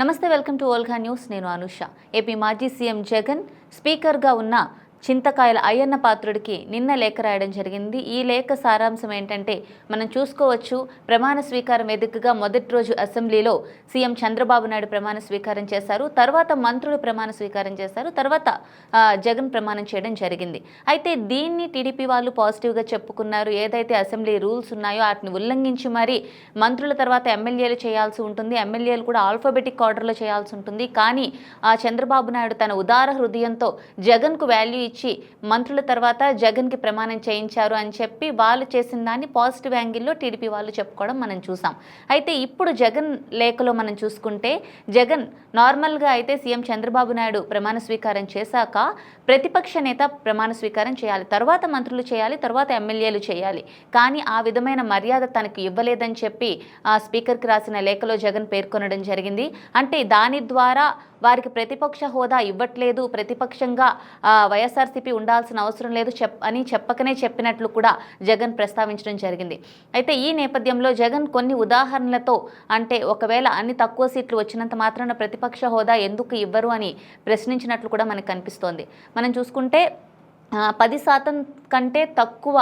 నమస్తే welcome to Olga news. నేను Anusha. AP మాజీ సీఎం జగన్ స్పీకర్గా ఉన్న చింతకాయల అయ్యన్న పాత్రుడికి నిన్న లేఖ రాయడం జరిగింది. ఈ లేఖ సారాంశం ఏంటంటే మనం చూసుకోవచ్చు ప్రమాణ స్వీకారం ఎదుగుగా మొదటి రోజు అసెంబ్లీలో సీఎం చంద్రబాబు నాయుడు ప్రమాణ స్వీకారం చేశారు. తర్వాత మంత్రులు ప్రమాణ స్వీకారం చేశారు. తర్వాత జగన్ ప్రమాణం చేయడం జరిగింది. అయితే దీన్ని టీడీపీ వాళ్ళు పాజిటివ్గా చెప్పుకున్నారు. ఏదైతే అసెంబ్లీ రూల్స్ ఉన్నాయో వాటిని ఉల్లంఘించి మరి మంత్రుల తర్వాత ఎమ్మెల్యేలు చేయాల్సి ఉంటుంది. ఎమ్మెల్యేలు కూడా ఆల్ఫాబెటిక్ ఆర్డర్లో చేయాల్సి ఉంటుంది. కానీ ఆ చంద్రబాబు నాయుడు తన ఉదార హృదయంతో జగన్కు వాల్యూ ఇచ్చి మంత్రుల తర్వాత జగన్కి ప్రమాణం చేయించారు అని చెప్పి వాళ్ళు చేసిన దాన్ని పాజిటివ్ యాంగిల్లో టీడీపీ వాళ్ళు చెప్పుకోవడం మనం చూసాం. అయితే ఇప్పుడు జగన్ లేఖలో మనం చూసుకుంటే జగన్ నార్మల్గా అయితే సీఎం చంద్రబాబు నాయుడు ప్రమాణ స్వీకారం చేశాక ప్రతిపక్ష నేత ప్రమాణ స్వీకారం చేయాలి. తర్వాత మంత్రులు చేయాలి తర్వాత ఎమ్మెల్యేలు చేయాలి. కానీ ఆ విధమైన మర్యాద తనకు ఇవ్వలేదని చెప్పి ఆ స్పీకర్కి రాసిన లేఖలో జగన్ పేర్కొనడం జరిగింది. అంటే దాని ద్వారా వారికి ప్రతిపక్ష హోదా ఇవ్వట్లేదు. ప్రతిపక్షంగా ఆ, వైఎస్ఆర్సీపీ ఉండాల్సిన అవసరం లేదు చెప్ అని చెప్పకనే చెప్పినట్లు కూడా జగన్ ప్రస్తావించడం జరిగింది. అయితే ఈ నేపథ్యంలో జగన్ కొన్ని ఉదాహరణలతో అంటే ఒకవేళ అన్ని తక్కువ సీట్లు వచ్చినంత మాత్రాన ప్రతిపక్ష హోదా ఎందుకు ఇవ్వరు అని ప్రశ్నించినట్లు కూడా మనకు కనిపిస్తోంది. మనం చూసుకుంటే పది శాతం కంటే తక్కువ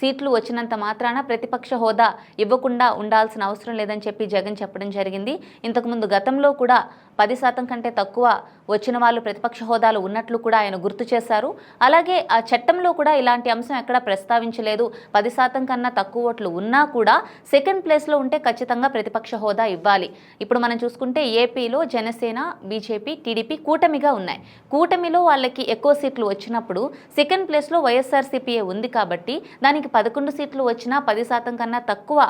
సీట్లు వచ్చినంత మాత్రాన ప్రతిపక్ష హోదా ఇవ్వకుండా ఉండాల్సిన అవసరం లేదని చెప్పి జగన్ చెప్పడం జరిగింది. ఇంతకుముందు గతంలో కూడా పది శాతం కంటే తక్కువ వచ్చిన వాళ్ళు ప్రతిపక్ష హోదాలు ఉన్నట్లు కూడా ఆయన గుర్తు చేశారు. అలాగే ఆ చట్టంలో కూడా ఇలాంటి అంశం ఎక్కడ ప్రస్తావించలేదు. పది శాతం కన్నా తక్కువ ఓట్లు ఉన్నా కూడా సెకండ్ ప్లేస్లో ఉంటే ఖచ్చితంగా ప్రతిపక్ష హోదా ఇవ్వాలి. ఇప్పుడు మనం చూసుకుంటే ఏపీలో జనసేన బీజేపీ టీడీపీ కూటమిగా ఉన్నాయి. కూటమిలో వాళ్ళకి ఎక్కువ సీట్లు వచ్చినప్పుడు సెకండ్ ప్లేస్లో వైఎస్ఆర్సీపీఏ ఉంది కాబట్టి దానికి పదకొండు సీట్లు వచ్చినా పది శాతం కన్నా తక్కువ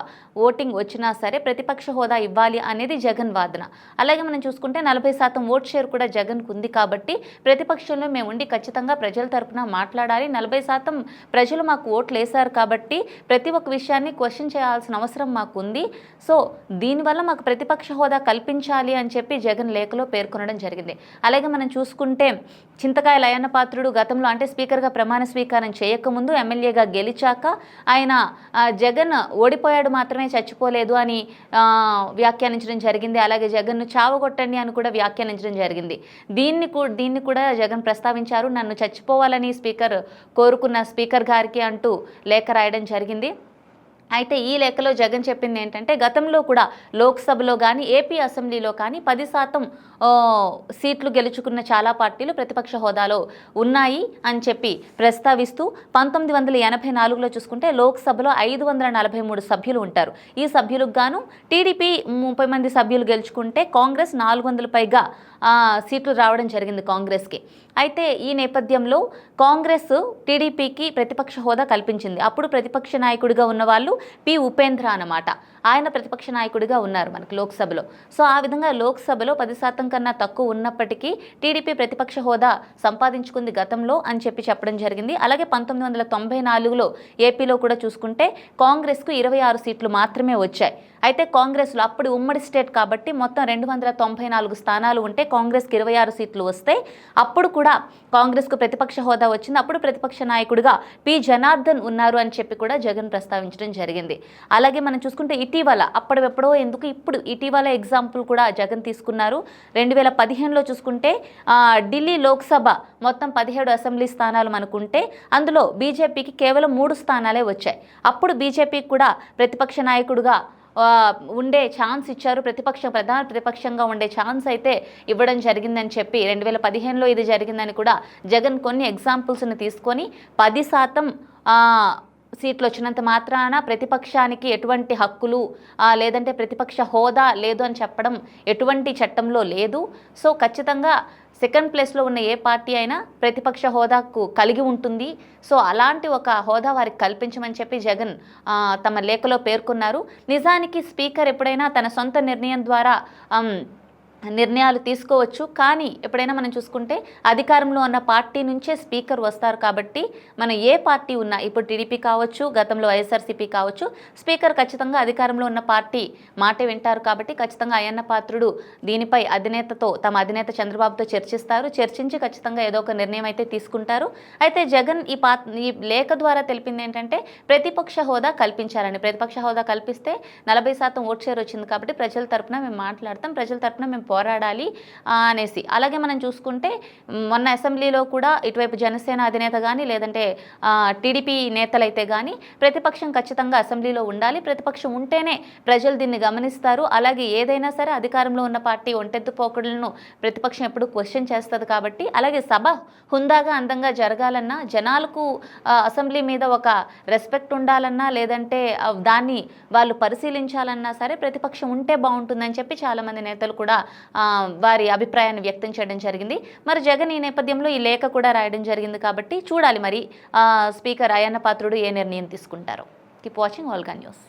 ఓటింగ్ వచ్చినా సరే ప్రతిపక్ష హోదా ఇవ్వాలి అనేది జగన్ వాదన. అలాగే మనం చూసుకుంటే నలభై శాతం ఓట్ షేర్ కూడా జగన్కు ఉంది కాబట్టి ప్రతిపక్షంలో మేము ఉండి ఖచ్చితంగా ప్రజల తరపున మాట్లాడాలి. నలభై శాతం ప్రజలు మాకు ఓట్లు వేశారు కాబట్టి ప్రతి ఒక్క విషయాన్ని క్వశ్చన్ చేయాల్సిన అవసరం మాకు ఉంది. సో దీనివల్ల మాకు ప్రతిపక్ష హోదా కల్పించాలి అని చెప్పి జగన్ లేఖలో పేర్కొనడం జరిగింది. అలాగే మనం చూసుకుంటే చింతకాయ లయన్న పాత్రుడు గతంలో అంటే స్పీకర్గా ప్రమాణ స్వీకారం చేయకముందు ఎమ్మెల్యేగా గెలిచాక ఆయన జగన్ ఓడిపోయాడు మాత్రమే చచ్చిపోలేదు అని వ్యాఖ్యానించడం జరిగింది. అలాగే జగన్ను చావగొట్టండి అని కూడా వ్యాఖ్యానించడం జరిగింది. దీన్ని దీన్ని కూడా జగన్ ప్రస్తావించారు. నన్ను చచ్చిపోవాలని స్పీకర్ కోరుకున్న స్పీకర్ గారికి అంటూ లేఖ రాయడం జరిగింది. అయితే ఈ లెక్కలో జగన్ చెప్పింది ఏంటంటే గతంలో కూడా లోక్సభలో కానీ ఏపీ అసెంబ్లీలో కానీ పది శాతం సీట్లు గెలుచుకున్న చాలా పార్టీలు ప్రతిపక్ష హోదాలో ఉన్నాయి అని చెప్పి ప్రస్తావిస్తూ పంతొమ్మిది వందల ఎనభై నాలుగులో చూసుకుంటే లోక్సభలో ఐదు వందల నలభై మూడు సభ్యులు ఉంటారు. ఈ సభ్యులకు గాను టీడీపీ ముప్పై మంది సభ్యులు గెలుచుకుంటే కాంగ్రెస్ నాలుగు వందల పైగా సీట్లు రావడం జరిగింది కాంగ్రెస్కి. అయితే ఈ నేపథ్యంలో కాంగ్రెస్ టీడీపీకి ప్రతిపక్ష హోదా కల్పించింది. అప్పుడు ప్రతిపక్ష నాయకుడిగా ఉన్న వాళ్ళు పి. ఉపేంద్ర అన్నమాట. ఆయన ప్రతిపక్ష నాయకుడిగా ఉన్నారు మనకి లోక్సభలో. సో ఆ విధంగా లోక్సభలో పది శాతం కన్నా తక్కువ ఉన్నప్పటికీ టీడీపీ ప్రతిపక్ష హోదా సంపాదించుకుంది గతంలో అని చెప్పి చెప్పడం జరిగింది. అలాగే పంతొమ్మిది వందల తొంభై నాలుగులో ఏపీలో కూడా చూసుకుంటే కాంగ్రెస్కు ఇరవై ఆరు సీట్లు మాత్రమే వచ్చాయి. అయితే కాంగ్రెస్లో అప్పుడు ఉమ్మడి స్టేట్ కాబట్టి మొత్తం రెండు వందల తొంభై నాలుగు స్థానాలు ఉంటే కాంగ్రెస్కి ఇరవై ఆరు సీట్లు వస్తే అప్పుడు కూడా కాంగ్రెస్కు ప్రతిపక్ష హోదా వచ్చింది. అప్పుడు ప్రతిపక్ష నాయకుడిగా పి. జనార్దన్ ఉన్నారు అని చెప్పి కూడా జగన్ ప్రస్తావించడం జరిగింది. అలాగే మనం చూసుకుంటే ఇటీవల అప్పటివెప్పుడో ఎందుకు ఇప్పుడు ఇటీవల ఎగ్జాంపుల్ కూడా జగన్ తీసుకున్నారు. రెండు వేల పదిహేనులో చూసుకుంటే ఢిల్లీ లోక్సభ మొత్తం పదిహేడు అసెంబ్లీ స్థానాలు మనకుంటే అందులో బీజేపీకి కేవలం మూడు స్థానాలే వచ్చాయి. అప్పుడు బీజేపీకి కూడా ప్రతిపక్ష నాయకుడుగా ఉండే ఛాన్స్ ఇచ్చారు. ప్రతిపక్ష ప్రధాన ప్రతిపక్షంగా ఉండే ఛాన్స్ అయితే ఇవ్వడం జరిగిందని చెప్పి రెండు వేల పదిహేనులో ఇది జరిగిందని కూడా జగన్ కొన్ని ఎగ్జాంపుల్స్ని తీసుకొని పది శాతం సీట్లు వచ్చినంత మాత్రాన ప్రతిపక్షానికి ఎటువంటి హక్కులు లేదంటే ప్రతిపక్ష హోదా లేదు అని చెప్పడం ఎటువంటి చట్టంలో లేదు. సో ఖచ్చితంగా సెకండ్ ప్లేస్లో ఉన్న ఏ పార్టీ అయినా ప్రతిపక్ష హోదాకు కలిగి ఉంటుంది. సో అలాంటి ఒక హోదా వారికి కల్పించమని చెప్పి జగన్ తమ లేఖలో పేర్కొన్నారు. నిజానికి స్పీకర్ ఎప్పుడైనా తన సొంత నిర్ణయం ద్వారా నిర్ణయాలు తీసుకోవచ్చు. కానీ ఎప్పుడైనా మనం చూసుకుంటే అధికారంలో ఉన్న పార్టీ నుంచే స్పీకర్ వస్తారు కాబట్టి మనం ఏ పార్టీ ఉన్నా ఇప్పుడు టీడీపీ కావచ్చు గతంలో వైఎస్ఆర్సీపీ కావచ్చు స్పీకర్ ఖచ్చితంగా అధికారంలో ఉన్న పార్టీ మాటే వింటారు కాబట్టి ఖచ్చితంగా అయ్యన్న పాత్రుడు దీనిపై అధినేతతో తమ అధినేత చంద్రబాబుతో చర్చిస్తారు. చర్చించి ఖచ్చితంగా ఏదో ఒక నిర్ణయం అయితే తీసుకుంటారు. అయితే జగన్ ఈ పా ఈ లేఖ ద్వారా తెలిపింది ఏంటంటే ప్రతిపక్ష హోదా కల్పించాలని. ప్రతిపక్ష హోదా కల్పిస్తే నలభై శాతం ఓట్ షేర్ వచ్చింది కాబట్టి ప్రజల తరపున మేము మాట్లాడతాం. ప్రజల తరపున మేము పోరాడాలి అనేసి. అలాగే మనం చూసుకుంటే మొన్న అసెంబ్లీలో కూడా ఇటువైపు జనసేన అధినేత కానీ లేదంటే టీడీపీ నేతలైతే కానీ ప్రతిపక్షం ఖచ్చితంగా అసెంబ్లీలో ఉండాలి. ప్రతిపక్షం ఉంటేనే ప్రజలు దీన్ని గమనిస్తారు. అలాగే ఏదైనా సరే అధికారంలో ఉన్న పార్టీ ఒంటెత్తు పోకడలను ప్రతిపక్షం ఎప్పుడు క్వశ్చన్ చేస్తుంది కాబట్టి అలాగే సభ హుందాగా అందంగా జరగాలన్నా జనాలకు అసెంబ్లీ మీద ఒక రెస్పెక్ట్ ఉండాలన్నా లేదంటే దాన్ని వాళ్ళు పరిశీలించాలన్నా సరే ప్రతిపక్షం ఉంటే బాగుంటుందని చెప్పి చాలామంది నేతలు కూడా వారి అభిప్రాయాన్ని వ్యక్తం చేయడం జరిగింది. మరి జగన్ ఈ నేపథ్యంలో ఈ లేఖ కూడా రాయడం జరిగింది కాబట్టి చూడాలి మరి. స్పీకర్ అయ్యన్న పాత్రుడు ఏ నిర్ణయం తీసుకుంటారో? Keep watching ఆల్గా news